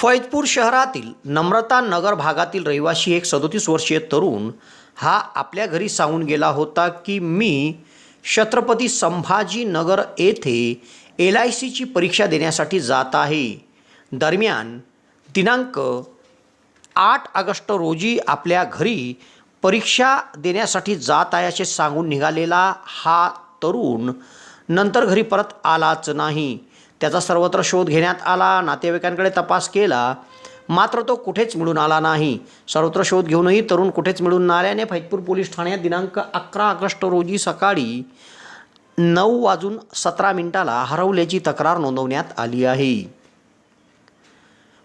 फैजपूर शहरातील नम्रता नगर भागातील रहिवासी एक सदोतीस वर्षीय तरुण हा आपल्या घरी सांगून गेला होता की मी छत्रपती संभाजीनगर येथे एल आय सीची परीक्षा देण्यासाठी जात आहे. दरम्यान दिनांक आठ ऑगस्ट रोजी आपल्या घरी परीक्षा देण्यासाठी जात आहे असे सांगून निघालेला हा तरुण नंतर घरी परत आलाच नाही. त्याचा सर्वत्र शोध घेण्यात आला नातेवाईकांकडे तपास केला मात्र तो कुठेच मिळून आला नाही. सर्वत्र शोध घेऊनही तरुण कुठेच मिळून न आल्याने फैजपूर पोलीस ठाण्यात दिनांक अकरा ऑगस्ट रोजी सकाळी नऊ वाजून सतरा मिनिटाला हरवल्याची तक्रार नोंदवण्यात आली आहे.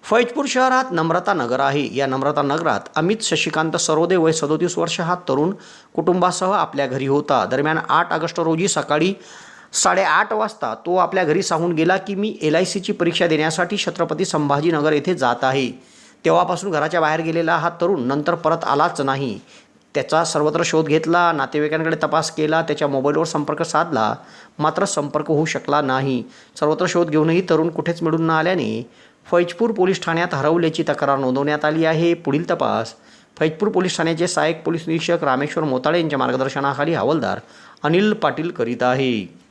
फैजपूर शहरात नम्रता नगर आहे. या नम्रता नगरात अमित शशिकांत सरोदे वय सदोतीस वर्ष हा तरुण कुटुंबासह आपल्या घरी होता. दरम्यान आठ ऑगस्ट रोजी सकाळी साडेआठ वाजता तो आपल्या घरी सांगून गेला की मी एल आय सीची परीक्षा देण्यासाठी छत्रपती संभाजीनगर येथे जात आहे. तेव्हापासून घराच्या बाहेर गेलेला हा तरुण नंतर परत आलाच नाही. त्याचा सर्वत्र शोध घेतला नातेवाईकांकडे तपास केला त्याच्या मोबाईलवर संपर्क साधला. मात्र संपर्क होऊ शकला नाही. सर्वत्र शोध घेऊनही तरुण कुठेच मिळून न आल्याने फैजपूर पोलीस ठाण्यात हरवल्याची तक्रार नोंदवण्यात आली आहे. पुढील तपास. फैजपूर पोलीस ठाण्याचे सहाय्यक पोलीस निरीक्षक रामेश्वर मोताळे यांच्या मार्गदर्शनाखाली हवालदार अनिल पाटील करीत आहे.